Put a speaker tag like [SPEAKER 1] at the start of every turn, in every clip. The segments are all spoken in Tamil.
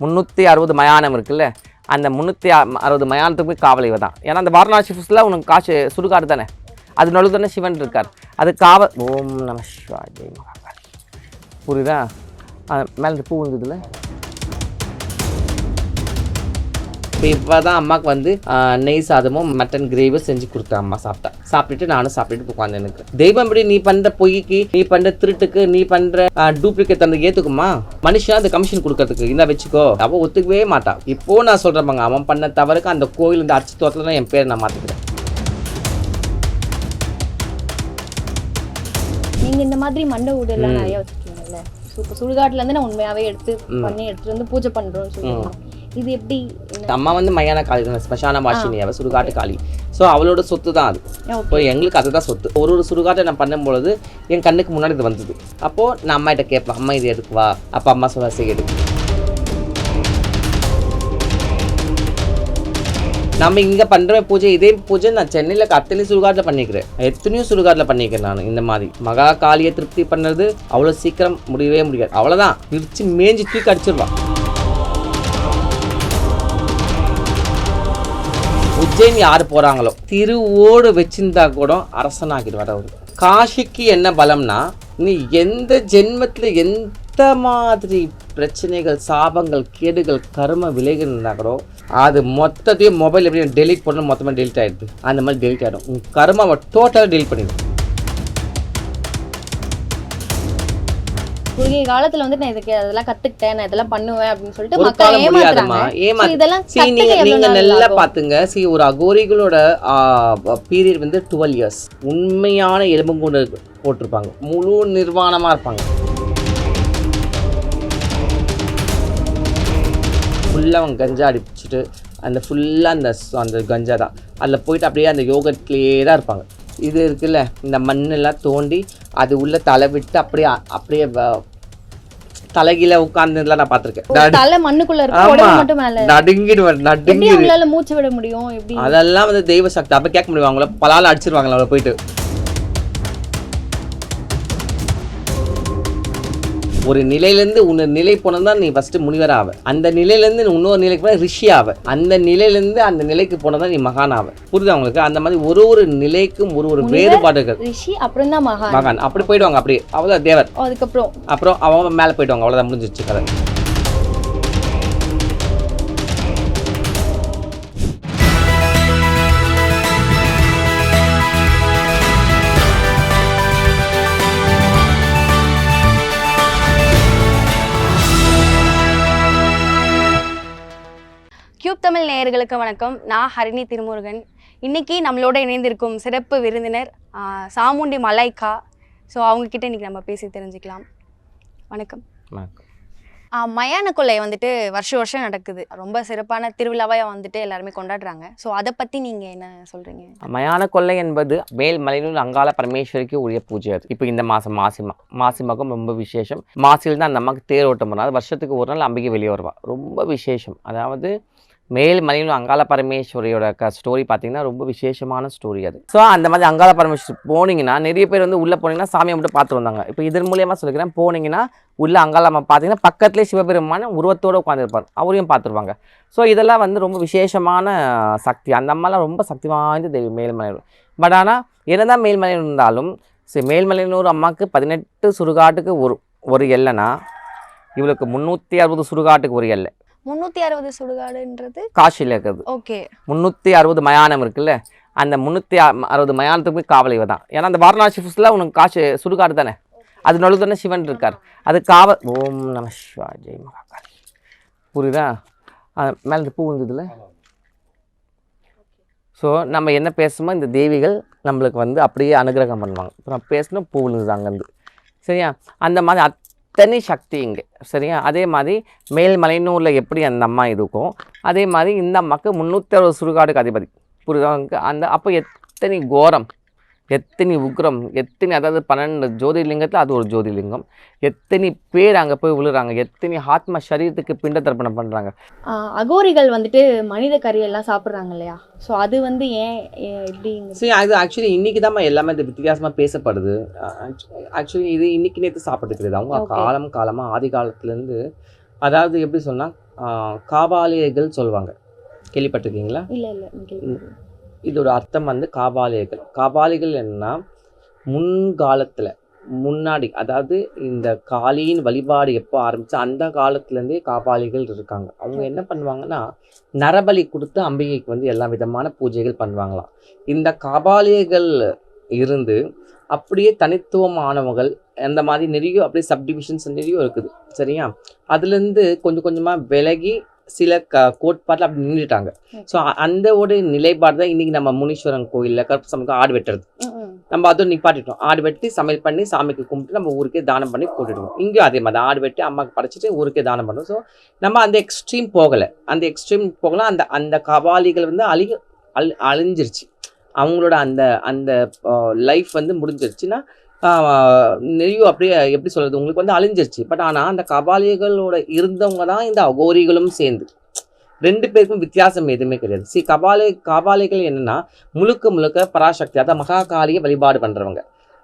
[SPEAKER 1] முந்நூற்றி அறுபது மயானம் இருக்குல்ல அந்த முந்நூற்றி அறுபது மயானத்துக்கு போய் காவல் இவ தான் ஏன்னா அந்த வாரணாசி ஃபுல்ஸில் உனக்கு காசு சுடுகாடு தானே? அது நடுவு தானே சிவன் இருக்கார். அது காவல் ஓம் நம சிவாஜி புரியுதா? மேலே பூ இருந்ததுல இப்போ இப்போ தான் அம்மாவுக்கு வந்து நெய் சாதமும் மட்டன் கிரேவியும் செஞ்சு கொடுத்தேன் அம்மா சாப்பிட்டா. சாப்பிட்டுட்டு நானும் சாப்பிட்டுட்டு உட்காந்து எனக்கு தெய்வம் எப்படி நீ பண்ணுற பொய்க்கு நீ பண்ணுற திருட்டுக்கு நீ பண்ணுற டூப்ளிகேட் அந்த ஏற்றுக்குமா மனுஷன் அந்த கமிஷன் கொடுக்கறதுக்கு. இந்த வச்சுக்கோ. அவள் ஒத்துக்கவே மாட்டா. இப்போ நான் சொல்கிறேன் அவன் பண்ண தவறுக்கு அந்த கோயில் இந்த அச்சு தோட்டத்தில் என் பேர் நான் மாற்றிக்கிறேன்
[SPEAKER 2] நீங்க இந்த மாதிரி மண்டை வீடு எல்லாம் நிறைய வச்சிருக்கீங்கல்ல. இப்போ சுடுகாட்டுல இருந்து நான் உண்மையாவே எடுத்து பண்ணி எடுத்துட்டு வந்து பூஜை பண்றோம்னு சொல்லுவாங்க இது எப்படி?
[SPEAKER 1] அம்மா வந்து மையான காளி தான் ஸ்மசான வாஷினி அவள் சுடுகாட்டு காளி. ஸோ அவளோட சொத்து தான் அது. இப்போ எங்களுக்கு அதுதான் சொத்து. ஒரு ஒரு சுடுகாட்டை நான் பண்ணும்பொழுது என் கண்ணுக்கு முன்னாடி இது வந்தது. அப்போது நான் அம்மா கிட்ட கேட்பேன் அம்மா இது எடுக்கு வா அப்போ அம்மா சொல்ல சரி எடுக்கு. நம்ம இங்கே பண்ணுற பூஜை இதே பூஜை நான் சென்னையில் அத்தனை சுடுகாட்டில் பண்ணிக்கிறேன். எத்தனையோ சுடுகாட்டில் பண்ணிக்கிறேன் நான் இந்த மாதிரி. மகா காளியை திருப்தி பண்ணுறது அவ்வளோ சீக்கிரம் முடியவே முடியாது. அவ்வளோதான் பிரித்து மேய்ஞ்சி தூக்கி அடிச்சிருவா உஜ்ஜைன் யார் போகிறாங்களோ திருவோடு வச்சிருந்தா கூட அரசனாகிடுவார் அவர். காஷிக்கு என்ன பலம்னா நீ எந்த ஜென்மத்தில் எந்த மாதிரி பிரச்சனைகள் சாபங்கள் கேடுகள் கரும விலைகள் கூட அது மொத்தத்தையும் மொபைல் எப்படி டெலிட் பண்ணணும் மொத்தமாக டெலிட் ஆகிடுது அந்த மாதிரி டெலிட் ஆகிடும் உன் கர்மாவை டோட்டலாக டெலிட் பண்ணிடும்.
[SPEAKER 2] குறுகிய காலத்துல வந்து நான் இதுக்கு அதெல்லாம் கத்துக்கிட்டேன் நான் இதெல்லாம் பண்ணுவேன் அப்படின்னு சொல்லிட்டு மக்கள் ஏமாத்துறாங்க. இதெல்லாம்
[SPEAKER 1] நீங்க நல்லா? பாத்துங்க. சி ஒரு அகோரிகளோட பீரியட் வந்து டுவெல் இயர்ஸ் உண்மையான எலும்புங்கூடு போட்டிருப்பாங்க. முழு நிர்வாணமா இருப்பாங்க. ஃபுல்லாக அவங்க கஞ்சா அடிச்சுட்டு அந்த ஃபுல்லாக அந்த அந்த கஞ்சா தான். அதில் போயிட்டு அப்படியே அந்த யோகத்திலேயே தான் இருப்பாங்க. இது இருக்குல்ல இந்த மண்ணெல்லாம் தோண்டி அது உள்ள தலை விட்டு அப்படியே அப்படியே தலைகீழ உட்கார்ந்ததுலாம் நான்
[SPEAKER 2] ஒரு
[SPEAKER 1] பார்த்துருக்கேன்
[SPEAKER 2] தலை மண்ணுக்குள்ள மட்டும் மேல.
[SPEAKER 1] நடுங்கிடுவார்
[SPEAKER 2] எப்படி
[SPEAKER 1] நடுங்கி
[SPEAKER 2] மூச்சு விட முடியும்? எப்படி?
[SPEAKER 1] அதெல்லாம் வந்து தெய்வ சக்தி. அப்ப கேட்க முடியும்? அவங்கள பலால அடிச்சிருவாங்களா அவளை போயிட்டு? ஒரு நிலையிலேருந்து இன்னொரு நிலை போனது தான் நீ ஃபஸ்ட்டு முனிவர் ஆவ. அந்த நிலையிலேருந்து நீ இன்னொரு நிலைக்கு போனால் ரிஷி ஆவ. அந்த நிலையிலேருந்து அந்த நிலைக்கு போனதான் நீ மகான் ஆவ. புரியுதா உங்களுக்கு? அந்த மாதிரி ஒரு ஒரு நிலைக்கும் ஒரு ஒரு வேறுபாடுகள்.
[SPEAKER 2] ரிஷி அப்புறம் தான் மகான்.
[SPEAKER 1] மகான். அப்படி போயிடுவாங்க அப்படியே அவ்வளோதான் தேவர்.
[SPEAKER 2] அதுக்கப்புறம்?
[SPEAKER 1] அப்புறம் அவன் மேலே போயிடுவாங்க. அவ்வளோதான் முடிஞ்சிச்சு கதை.
[SPEAKER 3] தமிழ் நேயர்களுக்கு வணக்கம். நான் ஹரிணி திருமுருகன். இன்னைக்கு நம்மளோட இணைந்திருக்கும் சிறப்பு விருந்தினர் சாமுண்டி மலாய்க்கா ஸோ அவங்கக்கிட்ட இன்னைக்கு நம்ம பேசி தெரிஞ்சுக்கலாம். வணக்கம். மயான கொள்ளை வந்துட்டு வருஷம் வருஷம் நடக்குது. ரொம்ப சிறப்பான திருவிழாவாக வந்துட்டு எல்லாருமே கொண்டாடுறாங்க. ஸோ அதை பற்றி நீங்கள் என்ன சொல்கிறீங்க
[SPEAKER 1] மயான கொள்ளை என்பது மேல் மலையிலுள்ள அங்காள பரமேஸ்வரிக்கு உரிய பூஜை அது. இப்போ இந்த மாதம் மாசி மா மாசி மகம் ரொம்ப விசேஷம். மாசியில் தான் அந்த அம்மாவுக்கு தேர் ஓட்டம் பண்ணா அது வருஷத்துக்கு ஒரு நாள் அம்பிகை வெளியே வருவா ரொம்ப விசேஷம். அதாவது மேல் மலையில் அங்காள பரமேஸ்வரியோட க ஸ்டோரி பார்த்தீங்கன்னா ரொம்ப விசேஷமான ஸ்டோரி அது. ஸோ அந்த மாதிரி அங்காள பரமேஸ்வரி போனீங்கன்னா நிறைய பேர் வந்து உள்ளே போனீங்கன்னா சாமியை மட்டும் பார்த்து வந்தாங்க. இப்போ இதன் மூலியமாக சொல்லிக்கிறேன் போனீங்கன்னா உள்ளே அங்காளம்மா பார்த்தீங்கன்னா பக்கத்துலேயே சிவபெருமான உருவத்தோடு உட்காந்துருப்பார் அவரையும் பார்த்துருவாங்க. ஸோ இதெல்லாம் வந்து ரொம்ப விசேஷமான சக்தி. அந்த அம்மாலாம் ரொம்ப சக்தி வாய்ந்த தெய்வம் மேல்மலையூர் பட் ஆனால் என்னதான் மேல்மலையூர் இருந்தாலும் சரி மேல்மலையூர் அம்மாவுக்கு பதினெட்டு சுடுகாட்டுக்கு ஒரு ஒரு எல்லைனா இவளுக்கு முந்நூற்றி அறுபது சுடுகாட்டுக்கு ஒரு எல்லை.
[SPEAKER 3] முந்நூற்றி அறுபது சுடுகாடுன்றது?
[SPEAKER 1] காசியில் இருக்குது.
[SPEAKER 3] ஓகே.
[SPEAKER 1] முந்நூற்றி அறுபது மயானம் இருக்குல்ல? அந்த முந்நூற்றி அறுபது மயானத்துக்கு போய் காவல் இவ தான் ஏன்னா அந்த வாரணாசி ஃபுல்ஸில் உனக்கு காசு சுடுகாடு தானே? அது நடுவு தானே சிவன் இருக்கார். அது காவல் ஓம் நம சிவா ஜெய் மகாகாளி. புரியுதா? மேலே இந்த பூ இருந்ததுல ஸோ நம்ம என்ன பேசுமோ இந்த தேவிகள் நம்மளுக்கு வந்து அப்படியே அனுகிரகம் பண்ணுவாங்க. இப்போ நான் பேசணும் பூ விழுந்தது அங்கேருந்து. சரியா? அந்த மாதிரி தனி சக்தி இங்கே சரியா? அதே மாதிரி மேல்மலைனூரில் எப்படி அந்த அம்மா இருக்கும் அதே மாதிரி இந்த அம்மாவுக்கு முந்நூற்றி அறுபது சுடுகாடுக்கு அதிபதி. புரியுதா? அந்த அப்போ எத்தனை கோரம்? எத்தனை உக்ரம் எத்தனை அதாவது பன்னெண்டு ஜோதிர்லிங்கத்தில் அது ஒரு ஜோதிர்லிங்கம். எத்தனை பேர் அங்கே போய் விழுறாங்க எத்தனை ஆத்ம சரீரத்துக்கு பிண்ட தர்ப்பணம் பண்ணுறாங்க
[SPEAKER 2] அகோரிகள் வந்துட்டு மனித கறி எல்லாம் சாப்பிடுறாங்க இல்லையா? ஸோ அது வந்து ஏன் எப்படி
[SPEAKER 1] சரி அது ஆக்சுவலி இன்னைக்கு தான் எல்லாமே இது வித்தியாசமாக பேசப்படுது. ஆக்சுவலி இது இன்னைக்கு நேற்று சாப்பிட்டு கிடையாது அவங்க. காலம் காலமாக ஆதி காலத்துலேருந்து அதாவது எப்படி சொன்னால் காபாலியர்கள் சொல்லுவாங்க கேள்விப்பட்டிருக்கீங்களா?
[SPEAKER 2] இல்ல இல்ல
[SPEAKER 1] இதோட அர்த்தம் வந்து காபாலிகள். காபாலிகள் என்னன்னா முன்காலத்தில் முன்னாடி அதாவது இந்த காளியின் வழிபாடு எப்போ ஆரம்பிச்சு அந்த காலத்துலேருந்தே காபாலிகள் இருக்காங்க. அவங்க என்ன பண்ணுவாங்கன்னா நரபலி கொடுத்து அம்பிகைக்கு வந்து எல்லா விதமான பூஜைகள் பண்ணுவாங்களாம். இந்த காபாலியர்கள் இருந்து அப்படியே தனித்துவமானவங்கள் அந்த மாதிரி நிறைய அப்படியே சப்டிவிஷன்ஸ் நிறைய இருக்குது சரியா? அதுலேருந்து கொஞ்சம் கொஞ்சமாக விலகி சில க கோட்பாட்டில் அப்படி நின்றுட்டாங்க ஸோ அந்த ஒரு நிலைப்பாடு தான் இன்னைக்கு நம்ம முனீஸ்வரன் கோயிலில் கருப்பு சாமிக்கு ஆடு வெட்டுறது. நம்ம அதுவும் நிப்பாட்டிட்டோம். ஆடு வெட்டி சமையல் பண்ணி சாமிக்கு கும்பிட்டு நம்ம ஊருக்கே தானம் பண்ணி போட்டுடுவோம். இங்கேயும் அதே மாதிரி. ஆடு வெட்டி அம்மாவுக்கு படைச்சிட்டு ஊருக்கே தானம் பண்ணுவோம். ஸோ நம்ம அந்த எக்ஸ்ட்ரீம் போகலை. அந்த எக்ஸ்ட்ரீம் போகலாம் அந்த அந்த கபாலிகள் வந்து அழி அழி அழிஞ்சிருச்சு. அவங்களோட அந்த அந்த லைஃப் வந்து முடிஞ்சிருச்சுன்னா நெய்யோ அப்படியே எப்படி சொல்கிறது உங்களுக்கு வந்து அழிஞ்சிருச்சு. பட் ஆனால் அந்த கபாலிகளோட இருந்தவங்க தான் இந்த அகோரிகளும் சேர்ந்து. ரெண்டு பேருக்கும் வித்தியாசம் எதுவுமே கிடையாது. சி கபாலை கபாலிகள் என்னன்னா முழுக்க முழுக்க பராசக்தி அதாவது மகாகாலியை வழிபாடு பண்ணுறவங்க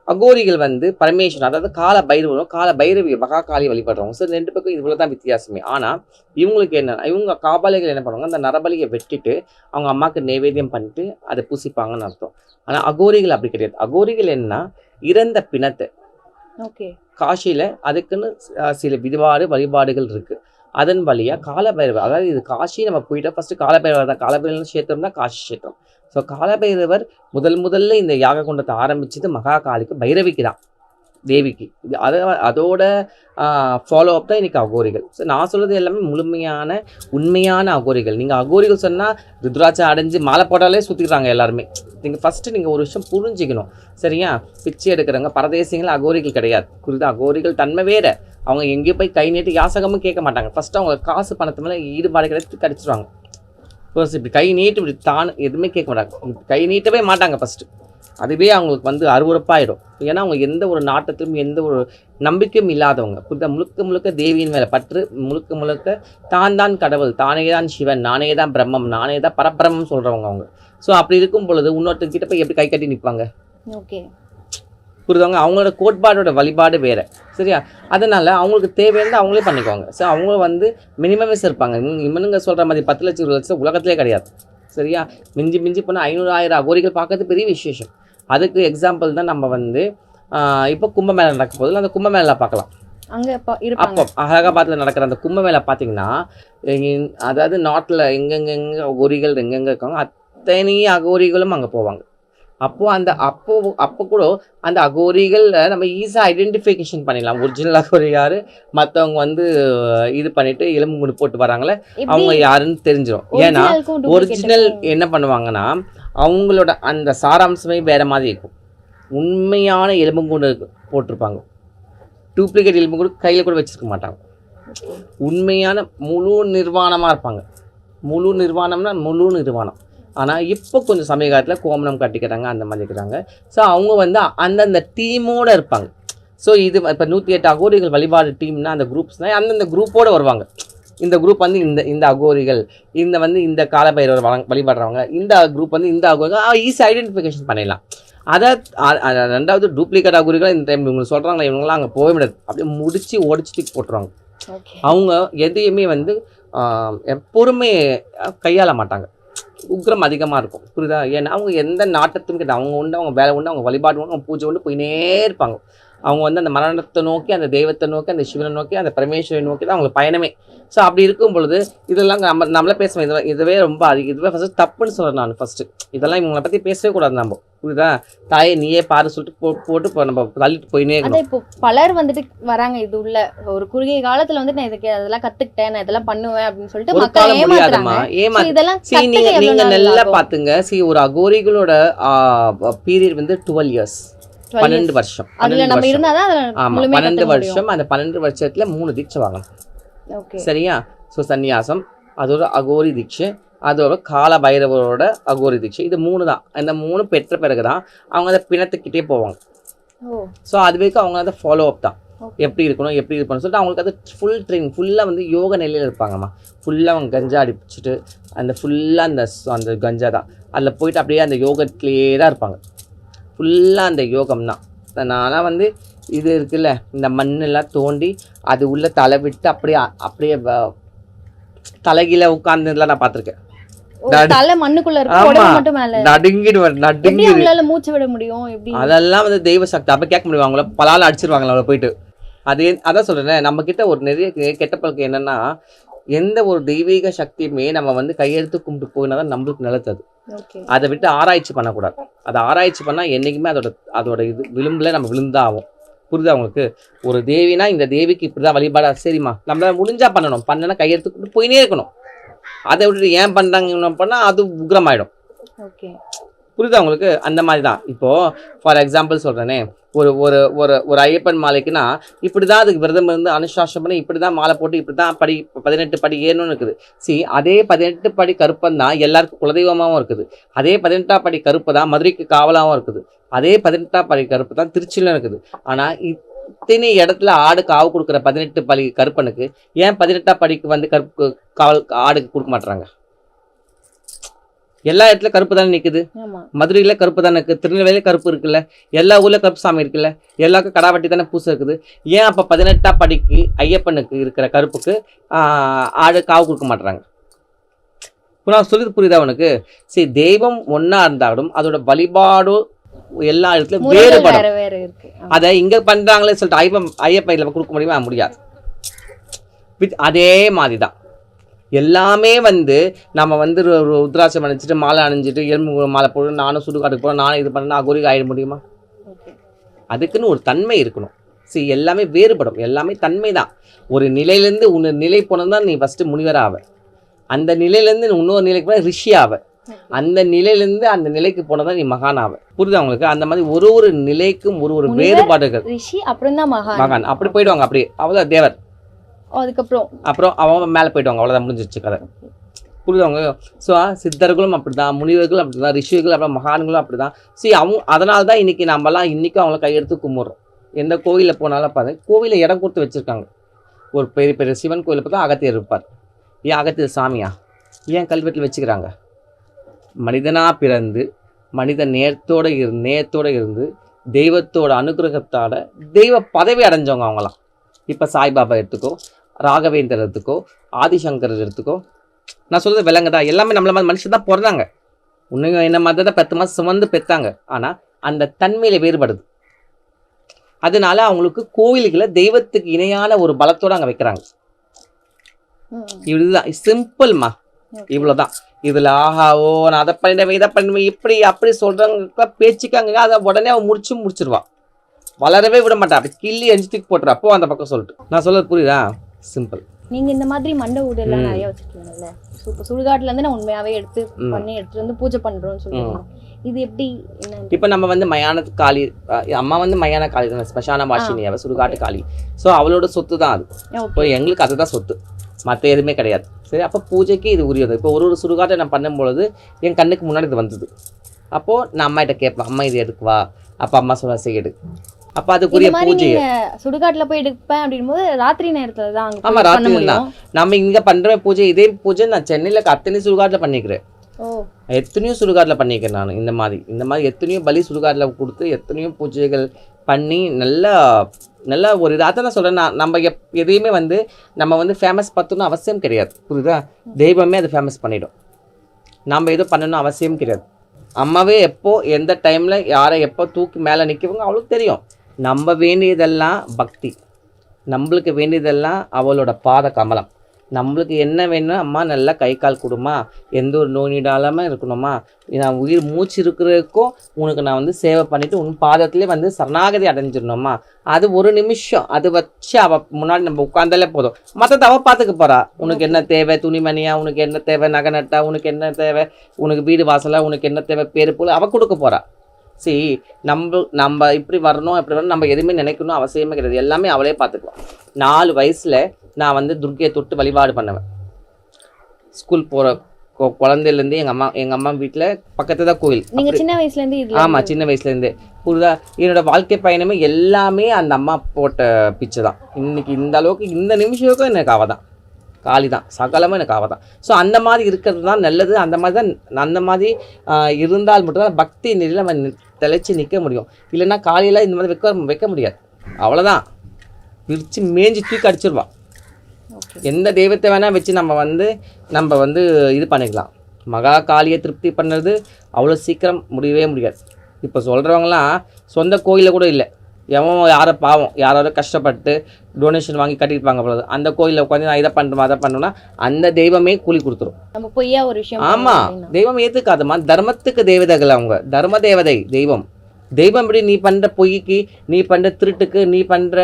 [SPEAKER 1] அகோரிகள் வந்து பரமேஸ்வரன் அதாவது கால பைரவரும் கால பைரவி மகாகாலி வழிபடுறவங்க. சரி ரெண்டு பக்கம் இவ்வளோ தான் வித்தியாசமே. ஆனால் இவங்களுக்கு என்ன இவங்க காபாலிகள் என்ன பண்ணுவாங்க அந்த நரபலியை வெட்டிட்டு அவங்க அம்மாவுக்கு நைவேத்தியம் பண்ணிட்டு அதை பூசிப்பாங்கன்னு அர்த்தம். ஆனால் அகோரிகள் அப்படி கிடையாது. அகோரிகள் என்ன இறந்த பிணத்தை.
[SPEAKER 2] ஓகே
[SPEAKER 1] காசியில் அதுக்குன்னு சில விதிபாடு வழிபாடுகள் இருக்குது அதன் வழியாக காலபைரவர் அதாவது இது காசி நம்ம போயிட்டா ஃபஸ்ட்டு காலபைரவர் தான். காலபைரவர் க்ஷேத்திரம் தான் காசி க்ஷேத்திரம் ஸோ காலபைரவர் முதல் முதல்ல இந்த யாக குண்டத்தை ஆரம்பிச்சது மகாகாளிக்கு பைரவிக்கு தான். தேவிக்கு. இது அதை அதோட ஃபாலோ அப் தான் இன்றைக்கி அகோரிகள். ஸோ நான் சொல்கிறது எல்லாமே முழுமையான உண்மையான அகோரிகள். நீங்கள் அகோரிகள் சொன்னால் ருத்ராட்சம் அடைஞ்சு மாலை போட்டாலே சுற்றிக்கிறாங்க எல்லாருமே. நீங்கள் ஃபஸ்ட்டு நீங்கள் ஒரு விஷயம் புரிஞ்சுக்கணும். சரியா? பிச்சை எடுக்கிறவங்க பரதேசிகள் அகோரிகள் கிடையாது. குறித்து அகோரிகள் தன்மை வேற. அவங்க எங்கேயும் போய் கை நீட்டி யாசகமும் கேட்க மாட்டாங்க. ஃபஸ்ட்டு அவங்க காசு பணத்து மேலே ஈடுபாடு கிடைத்து கடிச்சிருவாங்க. ஃபர்ஸ்ட் இப்படி கை நீட்டு இப்படி தான் எதுவுமே கேட்க மாட்டாங்க. கை நீட்டவே மாட்டாங்க ஃபஸ்ட்டு அதுவே அவங்களுக்கு வந்து அருவறுப்பாயிடும் ஏன்னா அவங்க எந்த ஒரு நாட்டத்திலும் எந்த ஒரு நம்பிக்கையும் இல்லாதவங்க. புரியுதா முழுக்க முழுக்க தேவியின் மேலே பற்று முழுக்க முழுக்க தான் தான் கடவுள் தானே தான் சிவன் நானே தான் பிரம்மம் நானே தான் பரபிரம்மம் சொல்கிறவங்க அவங்க. ஸோ அப்படி இருக்கும் பொழுது இன்னொருத்தர்கிட்ட போய் எப்படி கை கட்டி நிற்பாங்க
[SPEAKER 2] ஓகே.
[SPEAKER 1] புரியுதாங்க அவங்களோட கோட்பாடோட வழிபாடு வேறு. சரியா? அதனால் அவங்களுக்கு தேவையானது அவங்களே பண்ணிக்குவாங்க. ஸோ அவங்க வந்து மினிமமே இருப்பாங்க இவனுங்க சொல்கிற மாதிரி பத்து லட்சம் இருபது லட்சம் உலகத்திலே கிடையாது. சரியா? மிஞ்சி மிஞ்சி போனால் ஐநூறு ஆயிரம் அகோரிகள் பார்க்கறது பெரிய விசேஷம். அதுக்கு எக்ஸாம்பிள் தான் நம்ம வந்து இப்போ கும்பமேளா நடக்க போதில் அந்த கும்பமேளா பார்க்கலாம்.
[SPEAKER 2] அங்க
[SPEAKER 1] அப்போ அலகாபாத்தில் நடக்கிற அந்த கும்பமேளா பார்த்தீங்கன்னா அதாவது நாட்டில் எங்கெங்கெங்க அகோரிகள் எங்கெங்க இருக்காங்க அத்தனை அகோரிகளும் அங்கே போவாங்க. அப்போ அந்த அப்போ அப்போ கூட அந்த அகோரிகள் நம்ம ஈஸியாக ஐடென்டிஃபிகேஷன் பண்ணிடலாம். ஒரிஜினல் அகோரி யாரு மற்றவங்க வந்து இது பண்ணிட்டு எலும்பு முடி போட்டு வராங்களே அவங்க யாருன்னு தெரிஞ்சிடும் ஏன்னா ஒரிஜினல் என்ன பண்ணுவாங்கன்னா அவங்களோட அந்த சாராம்சமே வேறு மாதிரி இருக்கும். உண்மையான எலும்புக்கூடு போட்டிருப்பாங்க. டூப்ளிகேட் எலும்புக்கூடு கையில் கூட வச்சுருக்க மாட்டாங்க. உண்மையான முழு நிர்வாணமாக இருப்பாங்க. முழு நிர்வாணம்னா முழு நிர்வாணம். ஆனால் இப்போ கொஞ்சம் சமீபத்தில் கோமணம் கட்டிக்கிறாங்க அந்த மாதிரி இருக்கிறாங்க. ஸோ அவங்க வந்து அந்தந்த டீமோடு இருப்பாங்க. ஸோ இது இப்போ நூற்றி எட்டு அகோரிகள் வழிபாடு டீம்னா அந்த குரூப்ஸ்னால் அந்தந்த குரூப்போடு வருவாங்க. இந்த குரூப் வந்து இந்த இந்த அகோரிகள் இந்த வந்து இந்த காலபைரவர் வழங்க வழிபடுறவங்க இந்த குரூப் வந்து இந்த அகோரிகள் ஈஸி ஐடென்டிஃபிகேஷன் பண்ணிடலாம். அதை ரெண்டாவது டூப்ளிகேட் அகோரிகள் இந்த டைம் இவங்க சொல்கிறாங்களே இவங்களாம் அங்கே போக முடியாது. அப்படியே முடிச்சு ஒடிச்சு போட்டுருவாங்க. அவங்க எதையுமே வந்து பொறுமை கையாள மாட்டாங்க. உக்ரம் அதிகமாக இருக்கும். புரியுதா? ஏன்னா அவங்க எந்த நாட்டத்தும் கிடையாது அவங்க உண்டு அவங்க வேலை உண்டு அவங்க வழிபாடு உண்டு அவங்க பூஜை உண்டு போயினே இருப்பாங்க. அவங்க வந்து அந்த மரணத்தை நோக்கி அந்த தெய்வத்தை நோக்கி அந்த சிவனை நோக்கி அந்த பரமேஸ்வரனை நோக்கி தான் அவங்களுக்கு பயணமே. ஸோ அப்படி இருக்கும் பொழுது இதெல்லாம் நம்ம நம்மளே பேசுவோம் இதுவே இதுவே ரொம்ப அதிகம் இதுவே ஃபஸ்ட்டு தப்புன்னு சொல்கிறேன் நான் ஃபஸ்ட்டு இதெல்லாம் இவங்களை பற்றி பேசவே கூடாது நம்ம. புரியுதா? தாயே நீயே பாரு சொல்லிட்டு போ போட்டு இப்போ நம்ம தள்ளிட்டு போயினே இருக்கணும்.
[SPEAKER 2] அதான் இப்போ பலர் வந்துட்டு வராங்க இது உள்ள. ஒரு குறுகிய காலத்துல வந்துட்டு நான் இதுக்கு அதெல்லாம் கத்துக்கிட்டேன் நான் இதெல்லாம் பண்ணுவேன் அப்படின்னு சொல்லிட்டு மக்கள் ஏமாத்துறாங்க.
[SPEAKER 1] ஏமா
[SPEAKER 2] இதெல்லாம்
[SPEAKER 1] சரி நீங்க
[SPEAKER 2] கத்துக்க
[SPEAKER 1] நீங்க
[SPEAKER 2] எவ்வளவு நாள்
[SPEAKER 1] நல்லா
[SPEAKER 2] ஆகும்?
[SPEAKER 1] பாத்துங்க. சரி ஒரு அகோரிகளோட பீரியட் வந்து டுவெல் இயர்ஸ்
[SPEAKER 2] 12
[SPEAKER 1] பன்னெண்டு. வருஷம்.
[SPEAKER 2] அதுல நம்ம இருந்தாதான்
[SPEAKER 1] ஆமா பன்னெண்டு வருஷம் அந்த பன்னெண்டு வருஷத்துல மூணு தீட்சை வாங்கணும். சரியா? ஸோ சந்நியாசம் அதோட அகோரி தீட்சை அதோட கால பைரவரோட அகோரி தீட்சை இது மூணு தான். இந்த மூணு பெற்ற பிறகு தான் அவங்க அந்த பிணத்துக்கிட்டே போவாங்க. ஸோ அது வரைக்கும் அவங்க அதை ஃபாலோ அப் தான். எப்படி இருக்கணும் எப்படி இருக்கணும்னு சொல்லிட்டு அவங்களுக்கு அது ஃபுல் ட்ரெயின் ஃபுல்லாக வந்து யோக நிலையில் இருப்பாங்கம்மா. ஃபுல்லாக அவங்க கஞ்சா அடிச்சுட்டு அந்த ஃபுல்லாக அந்த அந்த கஞ்சா தான். அதில் போயிட்டு அப்படியே அந்த யோகத்திலேயே தான் இருப்பாங்க. ஃபுல்லாக அந்த யோகம் தான் நான்லாம் வந்து இது இருக்குல்ல இந்த மண்ணெல்லாம் தோண்டி அது உள்ள தலை விட்டு அப்படியே அப்படியே தலைகீழ உட்கார்ந்ததுலாம் நான் பார்த்துருக்கேன். அதெல்லாம் வந்து தெய்வ சக்தி. அப்போ கேட்க முடியும் அவங்கள பலால அடிச்சிருவாங்களா அவளை போயிட்டு. அது அதான் சொல்றேன் நம்ம கிட்ட ஒரு நிறைய கெட்ட பழக்கம் என்னன்னா எந்த ஒரு தெய்வீக சக்தியுமே நம்ம வந்து கையெழுத்து கும்பிட்டு போயினா தான் நம்மளுக்கு நல்லது அது. விட்டு ஆராய்ச்சி பண்ணக்கூடாது. அதை ஆராய்ச்சி பண்ணால் என்றைக்குமே அதோட அதோட இது விளிம்பில் நம்ம விழுந்தா ஆகும் புரியுதா உங்களுக்கு? ஒரு தேவினா இந்த தேவிக்கு இப்படி தான் வழிபாடா சரிம்மா. நம்மளால முடிஞ்சா பண்ணணும். பண்ணனா கையெழுத்து கும்பிட்டு போயினே இருக்கணும். அதை விட்டுட்டு ஏன் பண்ணுறாங்க பண்ணால் அது உக்ரமாயிடும்.
[SPEAKER 2] ஓகே.
[SPEAKER 1] புரியுதா உங்களுக்கு? அந்த மாதிரி தான் இப்போது ஃபார் எக்ஸாம்பிள் சொல்கிறேனே ஒரு ஒரு ஒரு ஒரு ஐயப்பன் மாலைக்குன்னா இப்படி தான் அதுக்கு விரதம் இருந்து அனுசாசனம் பண்ணி இப்படி தான் மாலை போட்டு இப்படி தான் படி பதினெட்டு படி ஏறணும்னு இருக்குது. சி அதே பதினெட்டு படி கருப்பன் தான் எல்லாருக்கும் குலதெய்வமாகவும் இருக்குது. அதே பதினெட்டாம் படி கருப்பு தான் மதுரைக்கு காவலாகவும் இருக்குது. அதே பதினெட்டாம் படி கருப்பு தான் திருச்சியிலும் இருக்குது. ஆனால் இத்தனை இடத்துல ஆடு காவு கொடுக்குற பதினெட்டு படி கருப்பனுக்கு ஏன் பதினெட்டாம் படிக்கு வந்து கருப்பு காவல் ஆடுக்கு கொடுக்க மாட்டுறாங்க எல்லா இடத்துல கருப்பு தானே நிற்குது மதுரையில் கருப்பு தானே இருக்குது திருநெல்வேலியில் கருப்பு இருக்குல்ல? எல்லா ஊரில் கருப்பு சாமி இருக்குல்ல? எல்லாருக்கும் கடாவட்டி தானே பூசை இருக்குது. ஏன் அப்போ பதினெட்டாம் படிக்கு ஐயப்பனுக்கு இருக்கிற கருப்புக்கு ஆடு காவு கொடுக்க மாட்றாங்க? இப்போ நான் சொல்லுது புரியுதா உனக்கு? சரி தெய்வம் ஒன்றா இருந்தாலும் அதோட வழிபாடு எல்லா இடத்துலையும் வேறுபடும். அதை இங்கே பண்ணுறாங்களே சொல்லிட்டு ஐயப்பன் ஐயப்ப இதில் கொடுக்க முடியுமா? முடியாது. வித் அதே மாதிரி தான் எல்லாமே வந்து நம்ம வந்து ருத்ராட்சம் அணிச்சிட்டு மாலை அணிஞ்சிட்டு எலும்பு மாலை போட்டு நானும் சுடுகாட்டுக்கு போகிறேன் நானும் இது பண்ணேன் அகோரிக்கு ஆயிட முடியுமா. அதுக்குன்னு ஒரு தன்மை இருக்கணும். சரி எல்லாமே வேறுபடும். எல்லாமே தன்மை தான் ஒரு நிலையிலேருந்து இன்னொரு நிலை போனது தான் நீ ஃபஸ்ட்டு முனிவர் ஆவ. அந்த நிலையிலேருந்து இன்னொரு நிலைக்கு போனால் ரிஷி ஆவ. அந்த நிலையிலேருந்து அந்த நிலைக்கு போனதான் நீ மகான் ஆவ. புரியுதா உங்களுக்கு? அந்த மாதிரி ஒரு ஒரு நிலைக்கும் ஒரு ஒரு வேறுபாடுகள்.
[SPEAKER 2] ரிஷி அப்புறம் தான் மகான்.
[SPEAKER 1] மகான். அப்படி போயிடுவாங்க. அப்படியே அவ்வளோதான் தேவர்.
[SPEAKER 2] அதுக்கப்புறம்
[SPEAKER 1] அப்புறம் அவன் மேலே போயிடுவாங்க அவ்வளோதான் முடிஞ்சிருச்சு கதை. புரியுதாங்க ஸோ சித்தர்களும் அப்படி தான் முனிவர்களும் அப்படி தான் ரிஷிகள் அப்புறம் மகான்களும் அப்படி தான் சரி அவங்க அதனால தான் இன்றைக்கி நம்மலாம் இன்றைக்கும் அவங்கள கையெடுத்து கும்பிட்றோம். எந்த கோயிலில் போனாலும் பாருங்க கோவிலில் இடம் கொடுத்து வச்சுருக்காங்க. ஒரு பெரிய பெரிய சிவன் கோயிலில் பார்த்தா அகத்தியர் இருப்பார். ஏன் அகத்தியர் சாமியா? ஏன் கல்வெட்டில் வச்சுக்கிறாங்க? மனிதனாக பிறந்து மனித நேரத்தோடு இரு நேயத்தோட இருந்து தெய்வத்தோட அனுகிரகத்தால தெய்வ பதவி அடைஞ்சவங்க அவங்களாம். இப்போ சாய்பாபா எடுத்துக்கோ ராகவேந்தர் எடுத்துக்கோ ஆதிசங்கர் எடுத்துக்கோ நான் சொல்றது விலங்குதா எல்லாமே நம்மள மாதிரி மனுஷன் தான் பிறந்தாங்க. உன்னையும் என்ன மாதிரி தான் பத்து மாதம் சுமந்து பெற்றாங்க ஆனால் அந்த தன்மையில வேறுபடுது. அதனால அவங்களுக்கு கோவில்களை தெய்வத்துக்கு இணையான ஒரு பலத்தோட அங்கே வைக்கிறாங்க. இதுதான் சிம்பிள்மா. இவ்வளோதான் இதில் ஆஹா ஓ நான் அதை பண்ணிடுவேன் இதை பண்ணுவேன் இப்படி அப்படி சொல்கிறவங்க பேச்சுக்காங்க அதை உடனே அவன் முடிச்சு முடிச்சிருவான். வளரவே விட மாட்டான். அப்படி கிள்ளி அஞ்சு தூக்கி போட்டுறா அப்போ அந்த பக்கம் சொல்லிட்டு. நான் சொல்றது புரியுதா? சிம்பிள்
[SPEAKER 2] நீங்க இந்த மாதிரி மண்டை ஊடு எல்லாம்
[SPEAKER 1] ம்.
[SPEAKER 2] நிறைய வச்சிருக்கீங்கல்ல? சூப்பர் சுடுகாட்டுல இருந்து நான் உண்மையாவே எடுத்து. பண்ணி எடுத்துட்டு வந்து பூஜை பண்றோம்னு சொல்லுவீங்க இது எப்படி
[SPEAKER 1] இப்போ நம்ம வந்து மயான காளி அம்மா வந்து மயான காளி தான் ஸ்மசான வாஷினி அவ சுடுகாட்டு காளி. ஸோ அவளோட சொத்து தான் அது. இப்போ எங்களுக்கு அதுதான் சொத்து. மற்ற எதுவுமே கிடையாது. சரி அப்போ பூஜைக்கு இது உரியது. இப்போ ஒரு ஒரு சுடுகாட்டை நான் பண்ணும்பொழுது என் கண்ணுக்கு முன்னாடி இது வந்தது. அப்போது நான் அம்மாகிட்ட கேட்பேன் அம்மா இது எடுக்குவா அப்போ அம்மா சொல்ல செய்யடு அப்போ அதுக்குரிய பூஜை
[SPEAKER 2] சுடுகாட்டுல போய் எடுப்பேன் அப்படின் போது ராத்திரி நேரத்துல தான்
[SPEAKER 1] ஆமா, ராத்திரி தான். நம்ம இங்கே பண்ணுற பூஜை இதே பூஜை நான் சென்னையில் அத்தனை சுடுகாட்டில் பண்ணிக்கிறேன்.
[SPEAKER 2] ஓ.
[SPEAKER 1] எத்தனையோ சுடுகாட்டில் பண்ணியிருக்கேன் நான் இந்த மாதிரி. இந்த மாதிரி எத்தனையோ பலி சுடுகாட்டில் கொடுத்து எத்தனையோ பூஜைகள் பண்ணி நல்லா நல்லா ஒரு இதாக தான் நான் சொல்கிறேன் நான் நம்ம எப் எதையுமே வந்து நம்ம வந்து ஃபேமஸ் பார்த்தோன்னு அவசியம் கிடையாது. புரியுதா? தெய்வமே அது ஃபேமஸ் பண்ணிடும். நம்ம எதுவும் பண்ணணும்னு அவசியம் கிடையாது. அம்மாவே எப்போ எந்த டைமில் யாரை எப்போ தூக்கி மேலே நிற்கவங்க அவளுக்கு தெரியும். நம்ம வேண்டியதெல்லாம் பக்தி. நம்மளுக்கு வேண்டியதெல்லாம் அவளோட பாத கமலம். நம்மளுக்கு என்ன வேணும் அம்மா நல்லா கை கால் கொடுமா எந்த ஒரு நோய் நீடாலாமல் இருக்கணுமா நான் உயிர் மூச்சு இருக்கிறதுக்கும் உனக்கு நான் வந்து சேவை பண்ணிவிட்டு உன் பாதத்திலே வந்து சரணாகதி அடைஞ்சிடணுமா அது ஒரு நிமிஷம். அது வச்சு அவள் முன்னாடி நம்ம உட்காந்தாலே போதும். மற்றத அவள் பார்த்துக்க போகிறா உனக்கு என்ன தேவை? துணிமணியாக உனக்கு என்ன தேவை? நகை நட்டா? உனக்கு என்ன தேவை? உனக்கு வீடு வாசலாக உனக்கு என்ன தேவை? பேர் போல் அவள் கொடுக்க போகிறா சரி நம்ம நம்ம இப்படி வரணும் இப்படி வரணும் நம்ம எதுவுமே நினைக்கணும் அவசியமே கிடையாது. எல்லாமே அவளே பார்த்துக்குவான் நாலு வயசில் நான் வந்து துர்க்கையை தொட்டு வழிபாடு பண்ணுவேன். ஸ்கூல் போகிற குழந்தையிலேருந்து எங்கள் அம்மா எங்கள் அம்மா வீட்டில் பக்கத்து தான் கோயில்.
[SPEAKER 2] நீங்க
[SPEAKER 1] அப்படி-
[SPEAKER 2] சின்ன வயசுல இருந்து இதுல
[SPEAKER 1] ஆமாம் சின்ன வயசுலேருந்தே புரியுதா? என்னோட வாழ்க்கை பயணமே எல்லாமே அந்த அம்மா போட்ட பிச்சை தான். இன்னைக்கு இந்த அளவுக்கு இந்த நிமிஷத்துக்கும் எனக்கு அவ தான் காளி தான் சகலமும் எனக்கு அவ தான் ஸோ அந்த மாதிரி இருக்கிறது தான் நல்லது. அந்த மாதிரி தான் அந்த மாதிரி இருந்தால் மட்டும்தான் பக்தி நிலையில் நம்ம திளைச்சு நிற்க முடியும். இல்லைன்னா காலையில் இந்த மாதிரி வைக்க வைக்க முடியாது. அவ்வளோதான் பிரித்து மேய்ஞ்சி தூக்கி அடிச்சிருவா
[SPEAKER 2] ஓகே.
[SPEAKER 1] எந்த தெய்வத்தை வேணால் வச்சு நம்ம வந்து நம்ம வந்து இது பண்ணிக்கலாம். மகா காளியை திருப்தி பண்ணுறது அவ்வளோ சீக்கிரம் முடியவே முடியாது. இப்போ சொல்கிறவங்களாம் சொந்த கோயிலில் கூட இல்லை. எவன் யாரை பாவம் யாராவது கஷ்டப்பட்டு டொனேஷன் வாங்கி கட்டியிருப்பாங்க அவ்வளோ அந்த கோயிலில் உட்காந்து நான் இதை பண்ணுறோம் அதை பண்ணோன்னா அந்த தெய்வமே கூலி கொடுத்துரும்.
[SPEAKER 2] நம்ம பொய்யா ஒரு விஷயம்
[SPEAKER 1] ஆமா
[SPEAKER 2] பண்ணோம் அப்படின்னா.
[SPEAKER 1] தெய்வம் ஏத்துக்காதம்மா. தர்மத்துக்கு தேவதைகள் அவங்க. தர்ம தேவதை தெய்வம். தெய்வம் எப்படி நீ பண்ற பொய்க்கு நீ பண்ற திருட்டுக்கு நீ பண்ற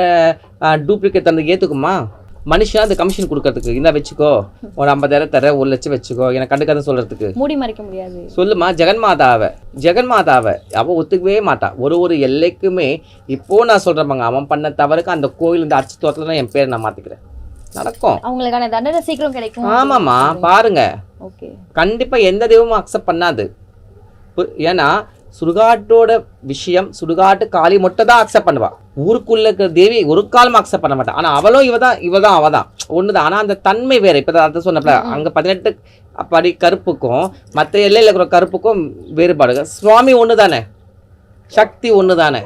[SPEAKER 1] டூப்ளிகேட் அந்த ஏத்துக்குமா? மனுஷன் அந்த கமிஷன் கொடுக்கறதுக்கு. இந்த வச்சுக்கோ. ஒரு ஐம்பதாயிரம் தர ஒரு லட்சம் வச்சுக்கோ. எனக்கு கண்டுக்காத சொல்றதுக்கு.
[SPEAKER 2] மூடி மறைக்க முடியாது.
[SPEAKER 1] சொல்லுமா ஜெகன்மாதாவை ஜெகன்மாதாவை அவ ஒத்துக்கவே மாட்டா. ஒரு ஒரு எல்லைக்குமே இப்போ நான் சொல்றேன் அவன் பண்ண தவறுக்கு அந்த கோயில் இந்த அச்சு தோட்டத்தில் என் பேரை நான் மாத்திக்கிறேன். நடக்கும்.
[SPEAKER 2] அவங்களுக்கான தண்டனை சீக்கிரம் கிடைக்கும்.
[SPEAKER 1] ஆமாம்மா பாருங்க.
[SPEAKER 2] ஓகே.
[SPEAKER 1] கண்டிப்பாக எந்த தெய்வமும் அக்செப்ட் பண்ணாது. ஏன்னா சுடுகாட்டோட விஷயம் சுடுகாட்டு காளி மட்டும் தான் அக்செப்ட் பண்ணுவா. ஊருக்குள்ள இருக்கிற தேவி ஒரு காலம் அக்செப்ட் பண்ண மாட்டா. ஆனால் அவளும் இவ தான் இவ தான் அவ தான். ஒன்று தான் ஆனால் அந்த தன்மை வேறு. இப்போ அதை சொன்னப்பல அங்கே பதினெட்டு படி கருப்புக்கும் மற்ற எல்லையில் இருக்கிற கருப்புக்கும் வேறுபாடு சுவாமி ஒன்று தானே சக்தி ஒன்று தானே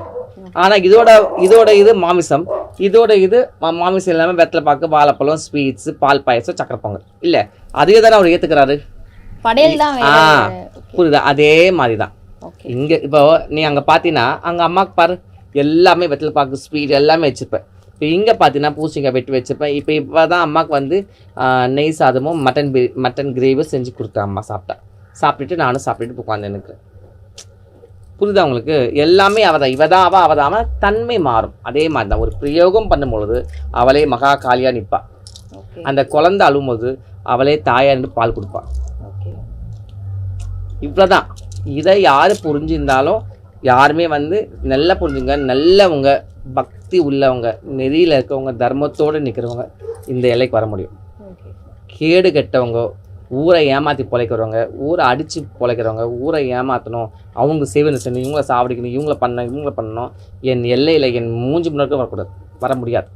[SPEAKER 1] ஆனால் இதோட இதோட இது மாமிசம். இதோட இது மாமிசம் இல்லாமல் வெத்தலை பாக்கு வாழைப்பழம் ஸ்வீட்ஸ் பால் பாயசம் சக்கரை பொங்கல். இல்லை அதே தானே அவர் ஏற்றுக்கிறாரு
[SPEAKER 2] தான்
[SPEAKER 1] புரியுதா? அதே மாதிரி தான் இங்கே இப்போ நீ அங்கே பார்த்தீங்கன்னா அங்கே அம்மாவுக்கு பாரு எல்லாமே வெத்தலை பாக்கு ஸ்வீட் எல்லாமே வச்சுருப்பேன். இப்போ இங்கே பார்த்தீங்கன்னா பூசணிக்காய் வெட்டி வச்சுருப்பேன். இப்போ இப்போ தான் அம்மாவுக்கு வந்து நெய் சாதமும் மட்டன் பிரி மட்டன் கிரேவியும் செஞ்சு கொடுத்தேன் அம்மா சாப்பிட்டா. சாப்பிட்டுட்டு நானும் சாப்பிட்டுட்டு உட்காந்து எனக்கு புரியுதா உங்களுக்கு? எல்லாமே அவ தான் இவ தான் அவ அவ தான் அவ தன்மை மாறும். அதே மாதிரி தான் ஒரு பிரயோகம் பண்ணும் பொழுது அவளே மகா காளியாக நிற்பா
[SPEAKER 2] ஓகே
[SPEAKER 1] அந்த குழந்தை அழும்போது அவளே தாயாண்டு பால் கொடுப்பா.
[SPEAKER 2] ஓகே
[SPEAKER 1] இவ்வளோதான் இதை யார் புரிஞ்சிருந்தாலும் யாருமே வந்து நல்லா புரிஞ்சுங்க நல்லவங்க பக்தி உள்ளவங்க நெறியில் இருக்கவங்க தர்மத்தோடு நிற்கிறவங்க இந்த எல்லைக்கு வர முடியும். கேடு கெட்டவங்க ஊரை ஏமாற்றி பொழைக்கிறவங்க ஊரை அடித்து பொழைக்கிறவங்க ஊரை ஏமாற்றணும் அவங்க சேவை செய்யணும் இவங்கள சாவடிக்கணும் இவங்கள பண்ண இவங்கள பண்ணணும் என் எல்லையில் என் மூஞ்சி முன்னாடி வரக்கூடாது வர முடியாது.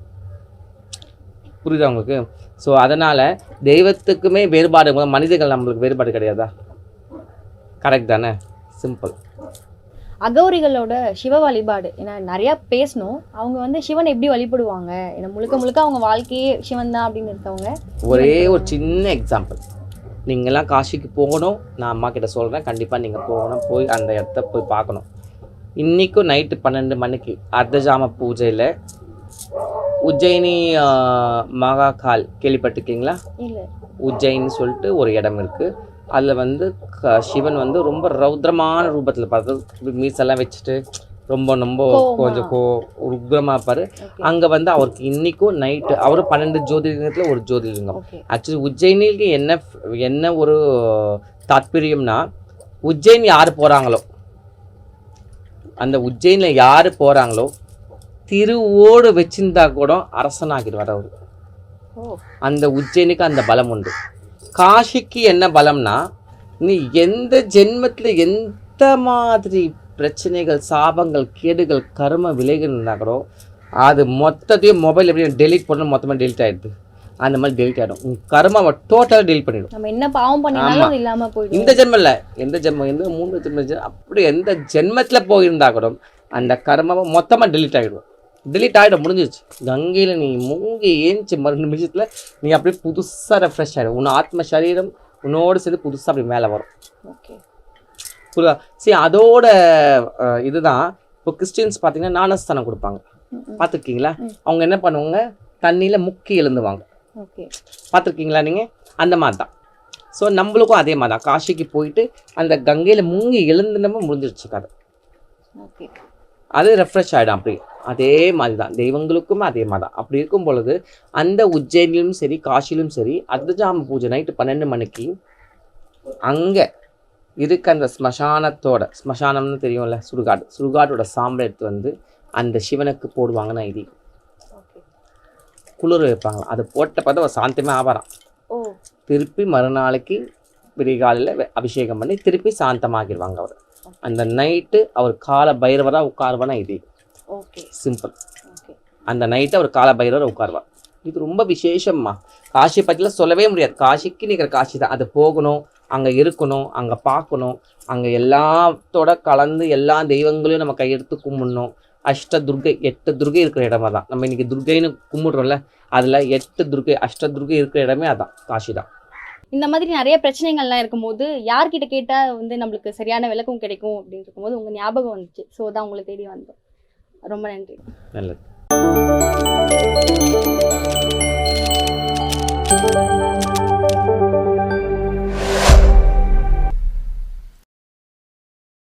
[SPEAKER 1] புரியுதா உங்களுக்கு? ஸோ அதனால் தெய்வத்துக்குமே வேறுபாடு மனிதர்கள் நம்மளுக்கு வேறுபாடு கிடையாதா? கரெக்ட் தானே? சிம்பிள்
[SPEAKER 2] அகௌரிகளோட சிவ வழிபாடு. ஏன்னா நிறைய பேசணும். அவங்க வந்து சிவனை எப்படி வழிபடுவாங்க? ஏன்னா முழுக்க முழுக்க அவங்க வாழ்க்கையே சிவன் தான் அப்படின்னு இருக்கவங்க.
[SPEAKER 1] ஒரே ஒரு சின்ன எக்ஸாம்பிள் நீங்கள்லாம் காசிக்கு போகணும். நான் அம்மா கிட்ட சொல்கிறேன் கண்டிப்பாக நீங்கள் போகணும். போய் அந்த இடத்த போய் பார்க்கணும். இன்றைக்கும் நைட்டு பன்னெண்டு மணிக்கு அர்த்தஜாம பூஜையில் உஜ்ஜயினி மகாகால் கேள்விப்பட்டிருக்கீங்களா?
[SPEAKER 2] இல்ல.
[SPEAKER 1] உஜ்ஜயின்னு சொல்லிட்டு ஒரு இடம் இருக்குது அதில் வந்து க- சிவன் வந்து ரொம்ப ரௌத்ரமான ரூபத்தில் பார்த்து மீசெல்லாம் வச்சுட்டு ரொம்ப ரொம்ப. கொஞ்சம் கோ உக்ரமாக இருப்பார். அங்கே வந்து அவருக்கு இன்றைக்கும் நைட்டு அவர் பன்னெண்டு ஜோதிலிங்கத்தில் ஒரு ஜோதிலிங்கம் ஆக்சுவலி உஜ்ஜயினிக்கு என்ன என்ன ஒரு தாத்பரியம்னா உஜ்ஜயினி யார் போகிறாங்களோ அந்த உஜ்ஜயினில் யார் போகிறாங்களோ திருவோடு வச்சிருந்தா கூட அரசனாகிடுவார் அவர். அந்த உஜ்ஜயினிக்கு அந்த பலம் உண்டு. காஷிக்கு என்ன பலம்னா நீ எந்த ஜென்மத்தில் எந்த மாதிரி பிரச்சனைகள் சாபங்கள் கேடுகள் கர்ம விலைகள் இருந்தா கூட அது மொத்தத்தையும் மொபைல் எப்படி டெலீட் பண்ணணும் மொத்தமாக டெலிட் ஆகிடுது அந்த மாதிரி டெலிட் ஆகிடும் உன் கர்மாவை டோட்டலாக டெலிட் பண்ணிடும்.
[SPEAKER 2] நம்ம என்ன பாவம் பண்ணினாலும்
[SPEAKER 1] ஆமா.
[SPEAKER 2] அது இல்லாம போயிடும்.
[SPEAKER 1] இந்த ஜென்மம் இல்லை. எந்த ஜென்மம்? எந்த மூணு ஜென்ம ஜென்மம்? அப்படி எந்த ஜென்மத்தில் போயிருந்தா கூட அந்த கர்மாவை மொத்தமாக டெலிட் ஆகிடும் டெலிட் ஆகிடும் முடிஞ்சிருச்சு. கங்கையில் நீ மூங்கி ஏஞ்சி மறு நிமிஷத்தில் நீ அப்படியே புதுசாக ரெஃப்ரெஷ் ஆகிடும் உன் ஆத்ம சரீரம் உன்னோடு சேர்ந்து புதுசாக அப்படி மேலே வரும்.
[SPEAKER 2] ஓகே
[SPEAKER 1] புரியுதா? சரி அதோட இதுதான். இப்போ கிறிஸ்டியன்ஸ் பார்த்தீங்கன்னா ஞானஸ்தானம் கொடுப்பாங்க. பார்த்துருக்கீங்களா. அவங்க என்ன பண்ணுவாங்க? தண்ணியில் முக்கி எழுந்துவாங்க.
[SPEAKER 2] ஓகே
[SPEAKER 1] பார்த்துருக்கீங்களா நீங்கள் அந்த மாதிரி தான் ஸோ நம்மளுக்கும் அதே மாதிரி தான் காசிக்கு போயிட்டு அந்த கங்கையில் முங்கி எழுந்துனம முடிஞ்சிருச்சு கதை.
[SPEAKER 2] ஓகே
[SPEAKER 1] அது ரெஃப்ரெஷ் ஆகிடும் அப்படி. அதே மாதிரி தான் தெய்வங்களுக்கும் அதே மாதிரி தான் அப்படி இருக்கும் பொழுது அந்த உஜ்ஜயினிலும் சரி காசிலும் சரி அர்த்தஜாம பூஜை நைட்டு பன்னெண்டு மணிக்கு அங்கே இருக்க அந்த ஸ்மசானத்தோட ஸ்மசானம்னு தெரியும்ல சுடுகாடு. சுடுகாட்டோட சாம்பல் எடுத்து வந்து அந்த சிவனுக்கு போடுவாங்கன்னு ஐதி
[SPEAKER 2] ஓகே.
[SPEAKER 1] குளிர் வைப்பாங்க. அது போட்ட பார்த்து அவர் சாந்தமே ஆவாராம்.
[SPEAKER 2] ஓ.
[SPEAKER 1] திருப்பி மறுநாளைக்கு விடிகாலையில் அபிஷேகம் பண்ணி திருப்பி சாந்தமாகிடுவாங்க அவர். அந்த நைட்டு அவர் கால பைரவராக உட்காருவானா இது?
[SPEAKER 2] ஓகே
[SPEAKER 1] சிம்பிள்
[SPEAKER 2] ஓகே
[SPEAKER 1] அந்த நைட்டு அவர் கால பைரவர் உட்காருவார் இது ரொம்ப விசேஷம்மா. காசி பற்றிலாம் சொல்லவே முடியாது. காசிக்கு நிற்கிற காசி தான். அது போகணும் அங்கே இருக்கணும் அங்கே பார்க்கணும் அங்கே எல்லாத்தோட கலந்து எல்லா தெய்வங்களையும் நம்ம கையெடுத்து கும்பிடணும். அஷ்ட துர்கை எட்டு துர்கை இருக்கிற இடமா தான். நம்ம இன்னைக்கு துர்கைன்னு கும்பிடுறோம்ல அதில் எட்டு துர்கை அஷ்ட துர்கை இருக்கிற இடமே அதான். காஷி தான்
[SPEAKER 2] இந்த மாதிரி நிறைய பிரச்சனைகள்லாம் இருக்கும்போது யார்கிட்ட கேட்டால் வந்து நம்மளுக்கு சரியான விளக்கம் கிடைக்கும் அப்படின்னு இருக்கும்போது உங்கள் ஞாபகம் வந்துச்சு. ஸோ தான் உங்களை தேடி வந்தோம். ரொம்ப நன்றி.
[SPEAKER 1] நல்லது.